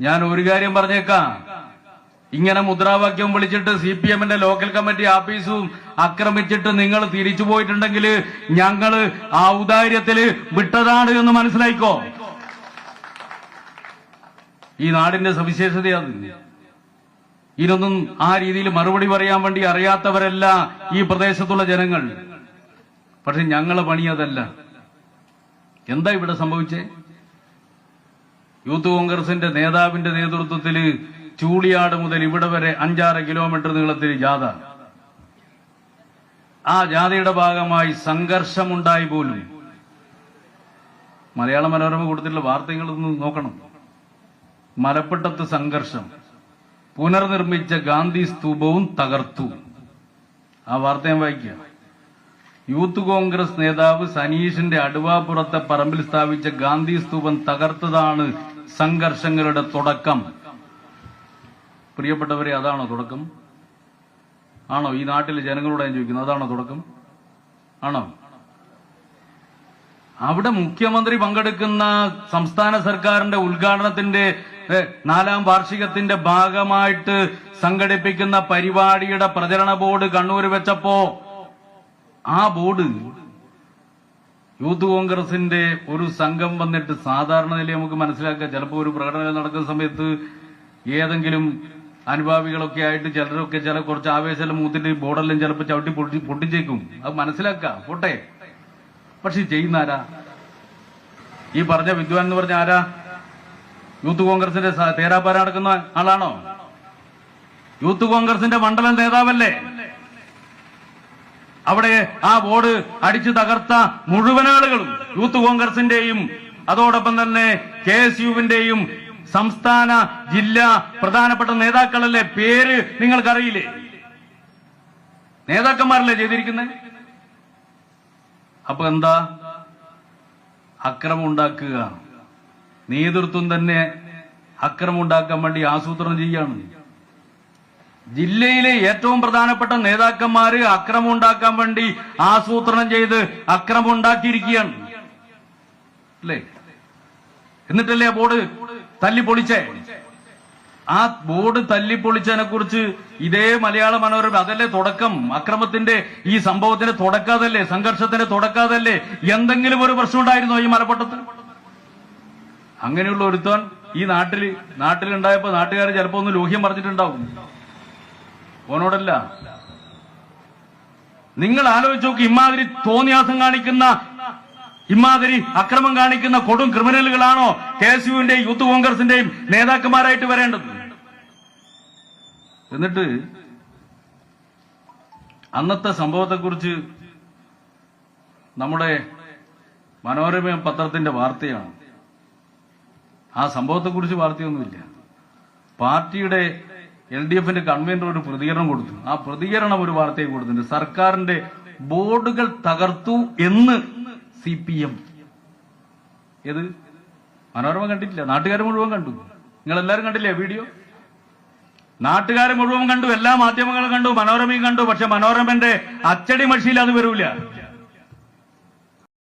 ഞാൻ ഒരു കാര്യം പറഞ്ഞേക്കാം. ഇങ്ങനെ മുദ്രാവാക്യം വിളിച്ചിട്ട് സി പി എമ്മിന്റെ ലോക്കൽ കമ്മിറ്റി ആഫീസും ആക്രമിച്ചിട്ട് നിങ്ങൾ തിരിച്ചു പോയിട്ടുണ്ടെങ്കിൽ ഞങ്ങൾ ആ ഔദാര്യത്തിൽ വിട്ടതാണ് എന്ന് മനസ്സിലായിക്കോ? ഈ നാടിന്റെ സവിശേഷതയാണ്. ഇതിനൊന്നും ആ രീതിയിൽ മറുപടി പറയാൻ വേണ്ടി അറിയാത്തവരല്ല ഈ പ്രദേശത്തുള്ള ജനങ്ങൾ. പക്ഷെ ഞങ്ങളെ പണി അതല്ല. എന്താ ഇവിടെ സംഭവിച്ചേ? യൂത്ത് കോൺഗ്രസിന്റെ നേതാവിന്റെ നേതൃത്വത്തിൽ ചൂളിയാട് മുതൽ ഇവിടെ വരെ അഞ്ചാറ് കിലോമീറ്റർ നീളത്തിൽ ജാഥ. ആ ജാഥയുടെ ഭാഗമായി സംഘർഷമുണ്ടായി പോലും. മലയാള മനോരമ കൊടുത്തിട്ടുള്ള വാർത്തകളൊന്ന് നോക്കണം. മലപ്പെട്ടത്ത് സംഘർഷം. പുനർനിർമ്മിച്ച ഗാന്ധി സ്തൂപവും തകർത്തു. ആ വാർത്ത ഞാൻ വായിക്കുക യൂത്ത് കോൺഗ്രസ് നേതാവ് സനീഷിന്റെ അടുവാപ്പുറത്തെ പറമ്പിൽ സ്ഥാപിച്ച ഗാന്ധി സ്തൂപം തകർത്തതാണ് സംഘർഷങ്ങളുടെ തുടക്കം. പ്രിയപ്പെട്ടവരെ അതാണോ തുടക്കം? ആണോ? ഈ നാട്ടിലെ ജനങ്ങളോട് ഞാൻ ചോദിക്കുന്നത് അതാണോ തുടക്കം? ആണോ? അവിടെ മുഖ്യമന്ത്രി പങ്കെടുക്കുന്ന സംസ്ഥാന സർക്കാരിന്റെ ഉദ്ഘാടനത്തിന്റെ നാലാം വാർഷികത്തിന്റെ ഭാഗമായിട്ട് സംഘടിപ്പിക്കുന്ന പരിപാടിയുടെ പ്രചരണ ബോർഡ് കണ്ണൂർ വെച്ചപ്പോ ആ ബോർഡ് യൂത്ത് കോൺഗ്രസിന്റെ ഒരു സംഘം വന്നിട്ട് സാധാരണ നിലയിൽ നമുക്ക് മനസ്സിലാക്കുക ചിലപ്പോൾ ഒരു പ്രകടനം നടക്കുന്ന സമയത്ത് ഏതെങ്കിലും അനുഭാവികളൊക്കെ ആയിട്ട് ചിലരൊക്കെ ചില കുറച്ച് ആവേശമെല്ലാം മൂത്തിട്ട് ബോർഡെല്ലാം ചിലപ്പോൾ ചവിട്ടി പൊട്ടി പൊട്ടിച്ചേക്കും. അത് മനസ്സിലാക്കുക പോട്ടെ. പക്ഷെ ചെയ്യുന്ന ആരാ? ഈ പറഞ്ഞ വിദ്വാൻ എന്ന് പറഞ്ഞ ആരാ? യൂത്ത് കോൺഗ്രസിന്റെ തേരാപ്പാര നടക്കുന്ന ആളാണോ? യൂത്ത് കോൺഗ്രസിന്റെ മണ്ഡലം നേതാവല്ലേ? അവിടെ ആ ബോർഡ് അടിച്ചു തകർത്ത മുഴുവൻ ആളുകളും യൂത്ത് കോൺഗ്രസിന്റെയും അതോടൊപ്പം തന്നെ കെ എസ് യുവിന്റെയും സംസ്ഥാന ജില്ലാ പ്രധാനപ്പെട്ട നേതാക്കളല്ലേ പേര് നിങ്ങൾക്കറിയില്ലേ? നേതാക്കന്മാരല്ലേ ചെയ്തിരിക്കുന്നത് അപ്പൊ എന്താ? അക്രമം ഉണ്ടാക്കുക. നേതൃത്വം തന്നെ അക്രമം ഉണ്ടാക്കാൻ വേണ്ടി ആസൂത്രണം ചെയ്യാണ്. ജില്ലയിലെ ഏറ്റവും പ്രധാനപ്പെട്ട നേതാക്കന്മാര് അക്രമം ഉണ്ടാക്കാൻ വേണ്ടി ആസൂത്രണം ചെയ്ത് അക്രമം ഉണ്ടാക്കിയിരിക്കുകയാണ് അല്ലേ? എന്നിട്ടല്ലേ ആ ബോർഡ് തല്ലി പൊളിച്ചേ ആ ബോർഡ് തല്ലി പൊളിച്ചതിനെ കുറിച്ച് ഇതേ മലയാള മനോരമ അതല്ലേ തുടക്കം? അക്രമത്തിന്റെ ഈ സംഭവത്തിന്റെ തുടക്കാതല്ലേ? സംഘർഷത്തിന്റെ തുടക്കാതല്ലേ? എന്തെങ്കിലും ഒരു പ്രശ്നം ഉണ്ടായിരുന്നോ ഈ മലപ്പട്ടത്ത് അങ്ങനെയുള്ള ഒരുത്തൻ ഈ നാട്ടിൽ നാട്ടിലുണ്ടായപ്പോ നാട്ടുകാർ ചിലപ്പോ ഒന്ന് ലോഹ്യം പറഞ്ഞിട്ടുണ്ടാവും ഓനോടല്ല. നിങ്ങൾ ആലോചിച്ച് നോക്ക് ഇമാതിരി തോന്നിയാസം കാണിക്കുന്ന ഇമാതിരി അക്രമം കാണിക്കുന്ന കൊടും ക്രിമിനലുകളാണോ കെ എസ് യുവിന്റെയും യൂത്ത് കോൺഗ്രസിന്റെയും നേതാക്കന്മാരായിട്ട് വരേണ്ടത്? എന്നിട്ട് അന്നത്തെ സംഭവത്തെക്കുറിച്ച് നമ്മുടെ മനോരമ പത്രത്തിന്റെ വാർത്തയാണ്. ആ സംഭവത്തെക്കുറിച്ച് വാർത്തയൊന്നുമില്ല. പാർട്ടിയുടെ എൽ ഡി എഫിന്റെ കൺവീനർ ഒരു പ്രതികരണം കൊടുത്തു. ആ പ്രതികരണം ഒരു വാർത്തയെ കൊടുത്തിട്ടുണ്ട്. സർക്കാരിന്റെ ബോർഡുകൾ തകർത്തു എന്ന് സി പി എം. ഏത്? മനോരമ കണ്ടിട്ടില്ല. നാട്ടുകാർ മുഴുവൻ കണ്ടു. നിങ്ങൾ എല്ലാവരും കണ്ടില്ലേ വീഡിയോ? നാട്ടുകാർ മുഴുവൻ കണ്ടു. എല്ലാ മാധ്യമങ്ങളും കണ്ടു. മനോരമയും കണ്ടു. പക്ഷെ മനോരമന്റെ അച്ചടി മഷിയിൽ അത് വരൂല.